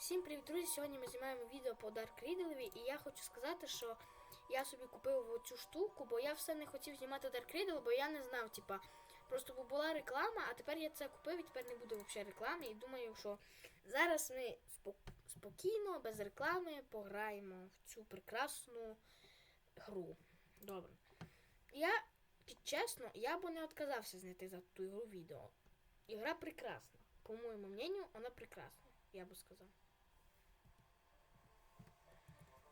Всім привіт, друзі! Сьогодні ми знімаємо відео по Dark Riddle, і я хочу сказати, що я собі купив оцю штуку, бо я все не хотів знімати Dark Riddle, бо я не знав, типа, просто бо була реклама, а тепер я це купив і тепер не буде взагалі реклами. І думаю, що зараз ми спок- спокійно, без реклами, пограємо в цю прекрасну гру. Добре. Я, чесно, я б не відказався зняти за ту ігру відео. Ігра прекрасна. По моєму мнению, вона прекрасна, я би сказав.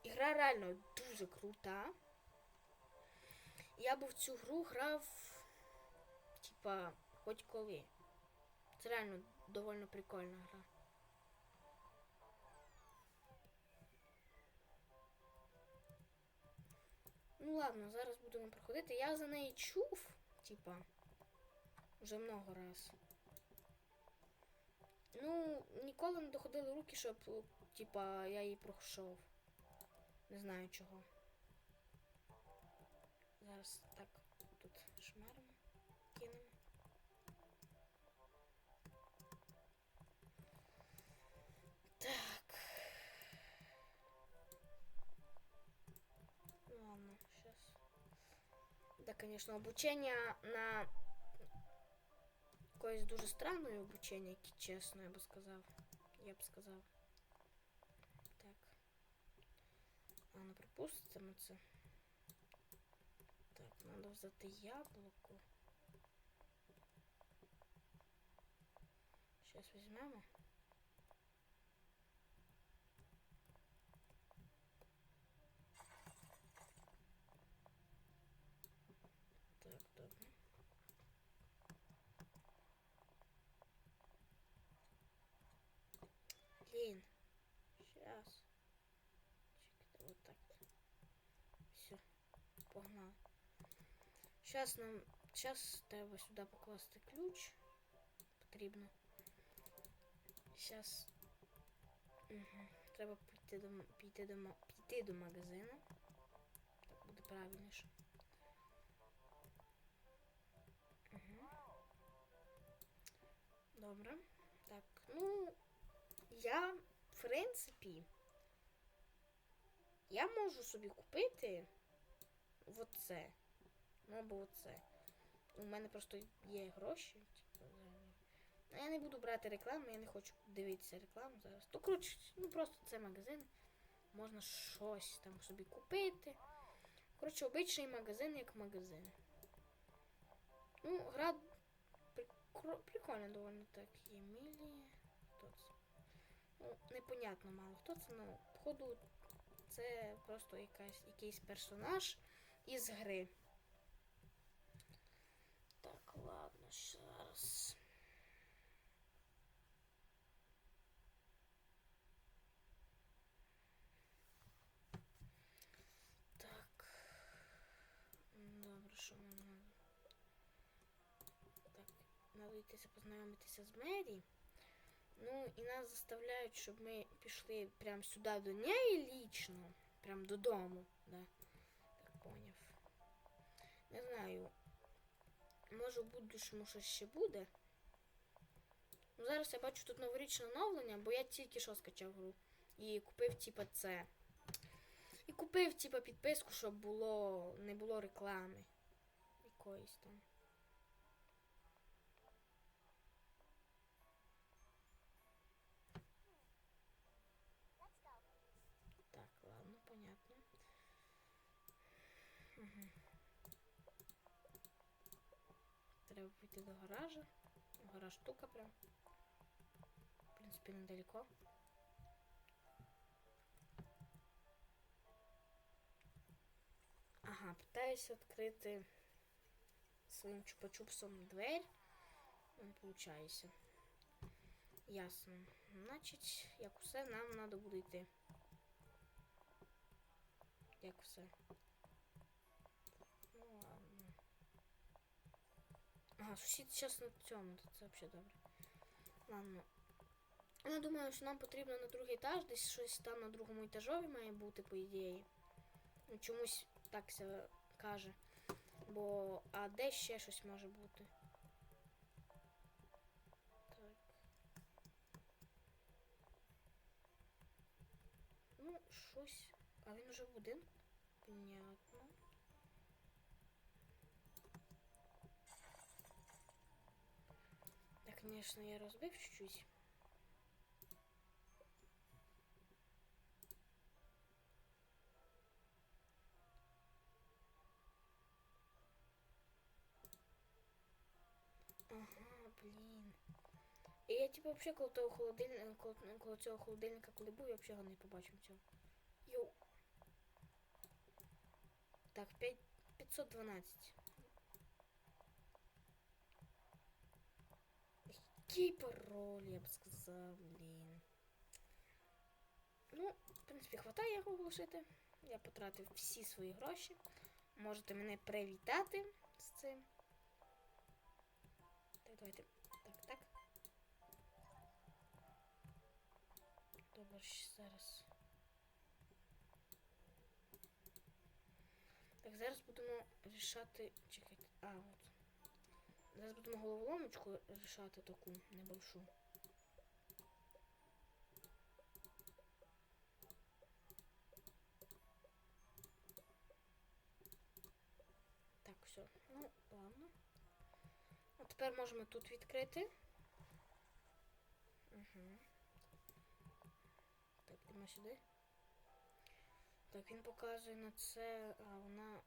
Ігра реально дуже крута. Я б в цю гру грав, типа, хоч коли. Це реально доволі прикольна гра. Ну ладно, зараз будемо проходити. Я за неї чув, типа, вже много раз. Ну, ніколи не доходили руки, щоб, типа, я її пройшов. Не знаю чого. Зараз так тут шмаримо, кинемо. Так. Ладно, сейчас. Да, конечно, обучение на якоїсь дуже странне обучення, яке чесно, я би сказав. Я б сказав. Ну пропустимо це. Так, треба взяти яблуко. Зараз візьмемо. Так, добре. Блин. Сейчас. Чекайте, вот так. Все. Погнали. Сейчас нам. Сейчас треба сюди покласти ключ. Потрібно. Сейчас. Угу. Треба піти до піти до піти до магазину. Так буде правильніше. Угу. Добре. Так, ну. Я, в принципі, я можу собі купити оце. Ну або оце. У мене просто є гроші. Типу. Ну, я не буду брати рекламу, я не хочу дивитися рекламу зараз. То коротше, ну просто це магазин. Можна щось там собі купити. Коротше, обичний магазин як магазин. Ну, гра прикро- прикольна доволі так. Емілія. Хто це? Ну, непонятно мало хто це, ну, походу, це просто якась, якийсь персонаж із гри. Ладно, зараз. Так. Добре, що нам? Так, надо йтися познайомитися з Мері. Ну, і нас заставляють, щоб ми пішли прямо сюди до неї лічно. Прям додому, да. Так поняв. Не знаю. Може в будущому щось ще буде. Ну, зараз я бачу тут новорічне оновлення, бо я тільки що скачав гру. І купив, типа, це. І купив, типа, підписку, щоб було. не було реклами. Якоїсь там. Так, ладно, понятно. Угу. Треба піти до гаража. Гараж штука прям. В принципі, недалеко. Ага, питаюся відкрити своїм чупа-чупсом двері. Не виходить. Ясно. Значить, як усе, нам треба буде йти. Як все. Ну ладно. Ага, сусід зараз на цьому, то це взагалі добре. Ладно. Я думаю, що нам потрібно на другий етаж, десь щось там на другому етажові має бути, по ідеї. Ну, чомусь так се каже. Бо а де ще щось може бути? Так. щось. А він уже в будинку? Понятно. Так, конечно, я розбив чуть-чуть. Ага, блін. І я типу взагалі коло того холодильника, коло, коло цього холодильника, коли був, я взагалі не побачив цього. Йоу. Так, 5, 512. Який пароль, я б сказав, блін. Ну, в принципі, хватає його оголошити. Я потратив всі свої гроші. Можете мене привітати з цим. Так, давайте. Так, так. Добре, зараз. Так, зараз будемо рішати. Чекайте. А. Зараз будемо головоломочку рішати таку небольшу. Так, все. Ну, ладно. А тепер можемо тут відкрити. Угу. Так, йдемо сюди. Так, він показує на це, а вона.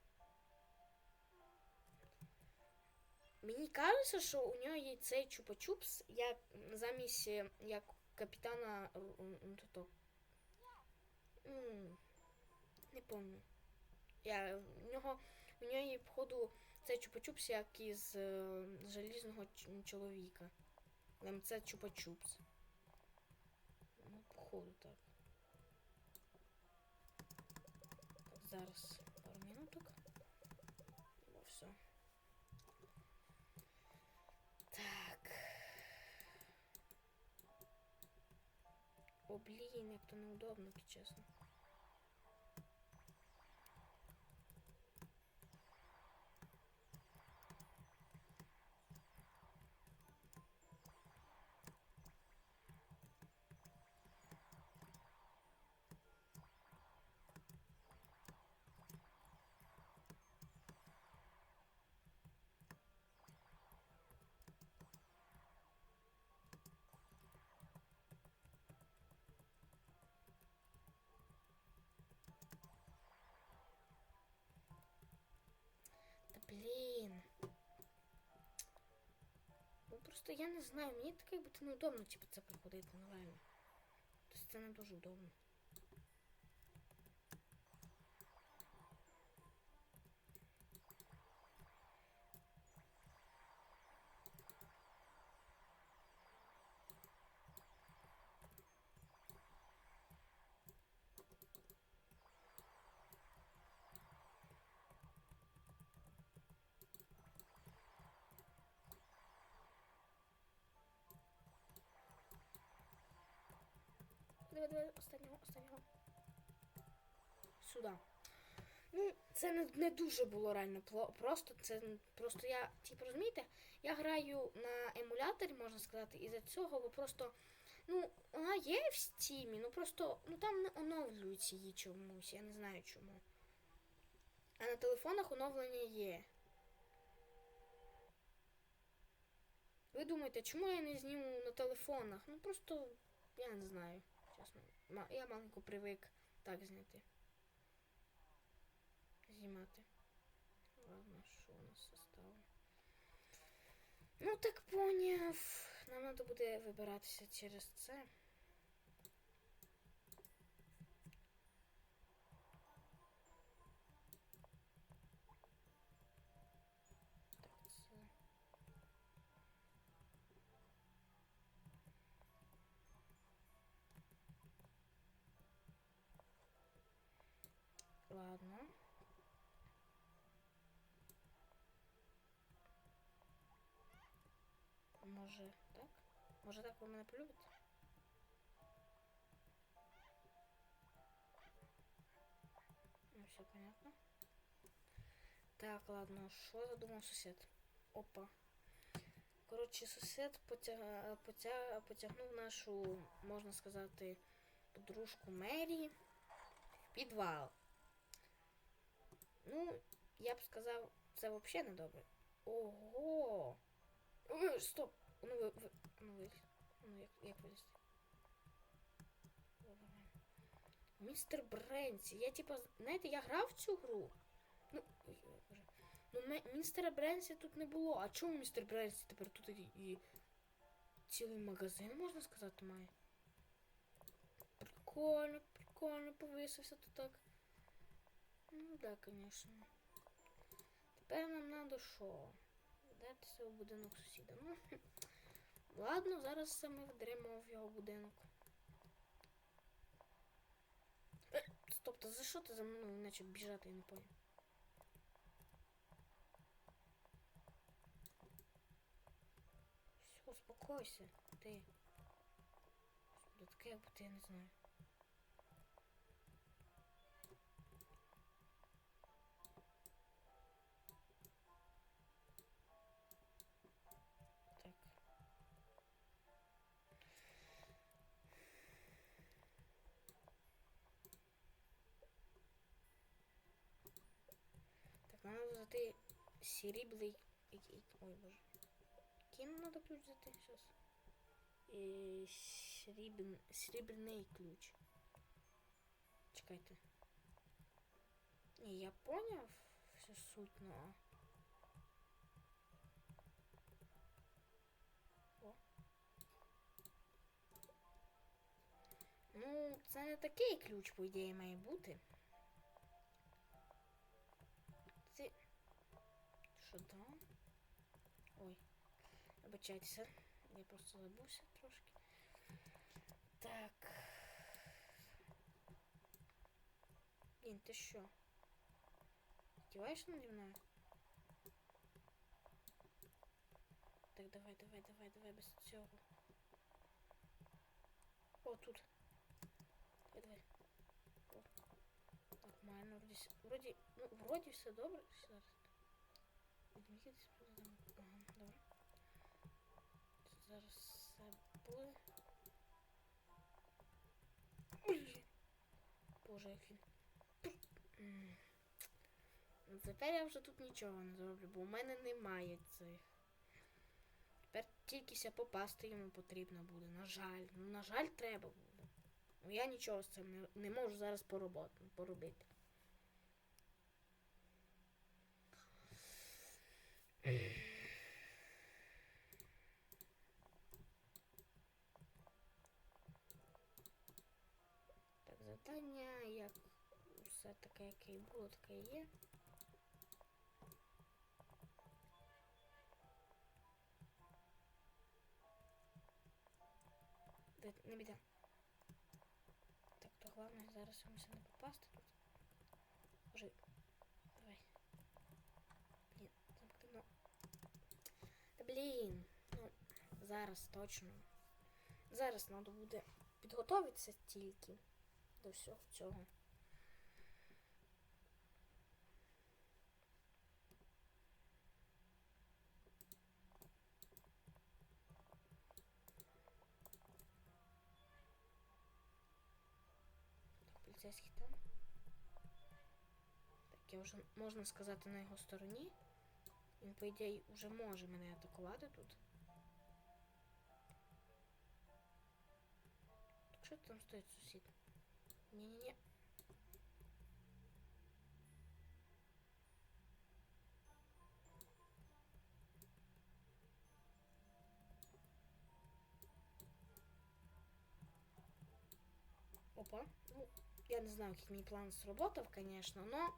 Мені кажеться, що у нього є цей чупа-чупс, як замість е, як капітана е, м, то-то. Не пам'ятаю. У нього у нього є, походу, цей чупа-чупс, як із е, залізного чоловіка. Але це чупа-чупс. Ну, походу. Так, зараз пару минуток. Ну, все. Так. О, блін, як то неудобно, чесно. Блін. Ну просто я не знаю, мені таке будто неудобно, типу, це проходити, реально. Тобто це не дуже удобно. Давай, давай, останнього, останнього. Сюди. Ну, це не, не дуже було реально просто. Це просто я, типу, розумієте, я граю на емуляторі, можна сказати, і за цього, бо просто. Ну, вона є в стімі, ну просто ну там не оновлюється її чомусь, я не знаю чому. А на телефонах оновлення є. Ви думаєте, чому я не зніму на телефонах? Ну просто я не знаю, Ма- Я маленько привик так зняти. Знімати. Ладно, що у нас стало? Ну так поняв. Нам треба буде вибиратися через це. Так, це. Ладно. Може так? Може так ви мене полюбите? Ну, все понятно. Так, ладно, що задумав сусід? Опа. Коротше, сусід потяг... потяг... потягнув нашу, можна сказати, подружку Мері. Підвал. Ну, я б сказав, це взагалі не добре. Ого! Ой, стоп! Ну ви. ви ну ви. Ну як, як вилізти? Містер Бренсі. Я типа, знаєте, я грав в цю гру. Ну, ой. Ну, містера Бренсі тут не було. А чому містер Бренсі тепер тут і, і цілий магазин, можна сказати, має? Прикольно, прикольно, повисився тут так. Ну да, конечно. Тепер нам надо що? Вдатися у будинок сусіда. Ну, ладно, зараз саме вдремо в його будинок. Е, стоп, та за що ти за мною наче біжати, я не понял. Все, успокойся, ти. Буде таке, будто я не знаю. Так. Так, нам надо взяти сріблий... Ой, боже. Нам надо ключ взяти зараз? Е, срібн... Срібний ключ. Чекайте. Ні, я поняв всю суть, но... О. Ну, це не такий ключ, по ідеї, має бути. Що там? Ой. Вибачайтеся. Я просто забувся трошки. Так. Блін, ти що? Здіваєшся наді мною? Так, давай, давай, давай, давай без цього. О, тут. Давай, давай. О. Нормально, вроді, с- вроді, ну, вроді все добре. Зараз. Відмітитись буде. Ага, добре. Зараз все буде. Боже, як він. Тепер я вже тут нічого не зроблю, бо у мене немає цих. Тепер тільки попасти йому потрібно буде. На жаль. Ну, на жаль, треба буде. Ну я нічого з цим не, не можу зараз поробити, Так, завдання, як все таке, яке і було, таке є. Не біда. Так, то головне зараз йомуся не попасти тут. Боже, давай. Блін, замкнено. Та блін, ну, зараз точно. Зараз треба буде підготуватися тільки до всього цього. Поліцейський там. Так, я вже, можна сказати, на його стороні. Він, по ідеї, вже може мене атакувати тут. Так що там стоїть сусід? Ні-ні-ні. Опа. Ну, я не знаю, как мой план сработал, конечно, но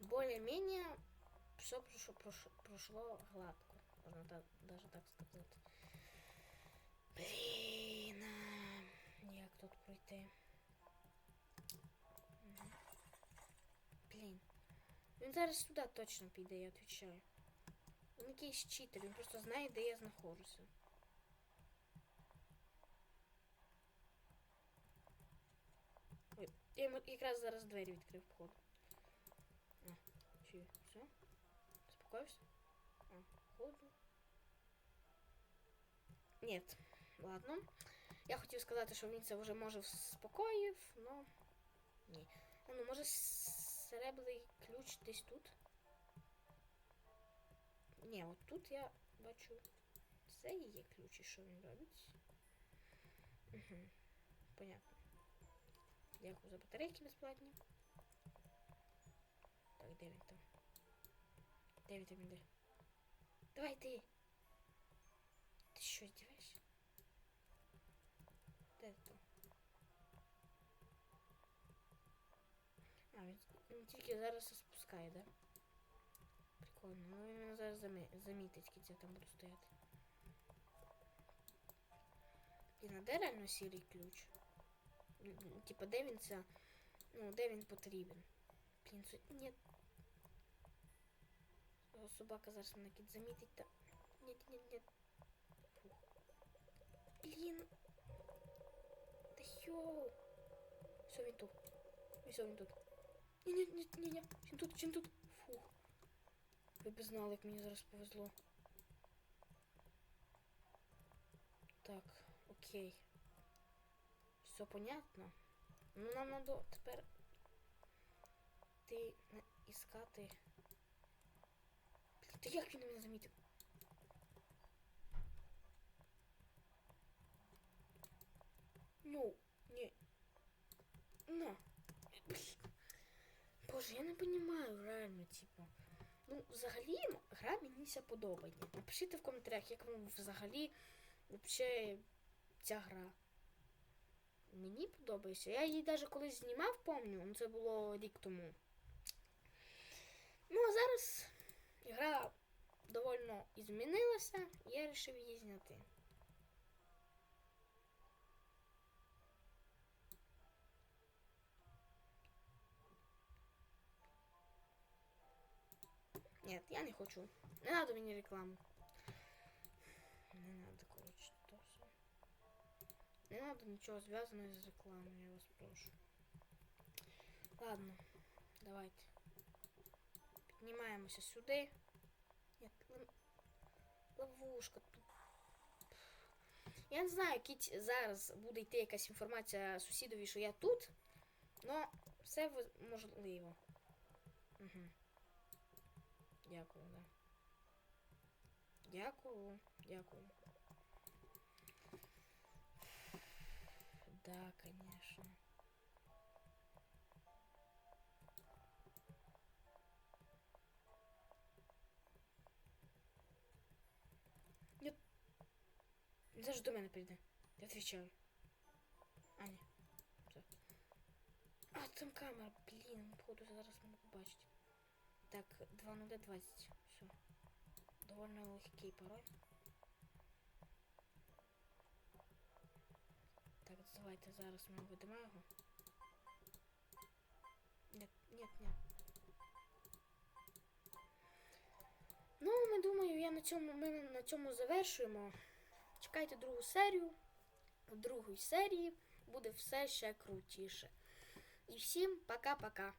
более-менее все прошло, прошло, прошло гладко. Можно так, даже так сказать. Блін, а, як тут пройти? Мгм. Блін. Він зараз сюди точно піде, я відповідаю. Він якийсь читер, він просто знає, де я знаходжуся. Ой, я йому якраз зараз двері відкрив вход. Заспокоївся? А, холодно. Нет, ладно. Я хотів сказати, що він це вже може вспокоїв, но Ні. А ну, може с- ключ десь тут? Ні, от тут я бачу. Це і є ключ, і що він робить. Угу. Понятно. Дякую за батарейки безплатні. Так, де він там? Де він там іде? Давай! Ти що, здіваєшся? Де ти там? А, він, тільки зараз спускає, да? Прикольно. Ну він зараз замі- замітить, скільки там буду стояти. Блін, а де реально сірий ключ? Типа, де? Ну, де він потрібен? Блін, це... Собака зараз мене кіт замітить та. Ні, ні, ні. Блін. Та йоу. Все, він тут. Все, він тут. Ні, ні, ні, ні, ні. Він тут, він тут. Фух. Ви б знали, як мені зараз повезло. Так, окей. Все понятно. Ну нам надо тепер ти. Блін, Та як він мене замітив? Ну, ні. На. Боже, я не розумію реально, типу. Ну, взагалі, гра мені ся подобає. Напишіть в коментарях, як вам взагалі вообще ця гра. Мені подобається. Я її навіть колись знімав, помню, ну це було рік тому. Ну, а зараз гра довольно і змінилася, і я вирішив її зняти. Нет, я не хочу. Не надо мені рекламу. Не надо, коротше, то все. Не надо нічого зв'язаного з рекламою, я вас прошу. Ладно, давайте. Піднімаємося сюди. Нет, ловушка тут. Я не знаю, кіть зараз буде йти якась інформація сусідові, що я тут, але все можливо. Угу. Дякую, да. Дякую, дякую. Да, конечно. Даже до мене прийде. Я отвечаю. А, ні. Все. А, там камера, блін, походу зараз мене побачить. Так, 2.020. Все. Довольно легкий пароль. Так, давайте зараз ми введемо його. Нет, нет, нет. Ну, ми думаю, я на цьому, ми на цьому завершуємо. Чекайте другу серію. У другій серії буде все ще крутіше. І всім пока-пока.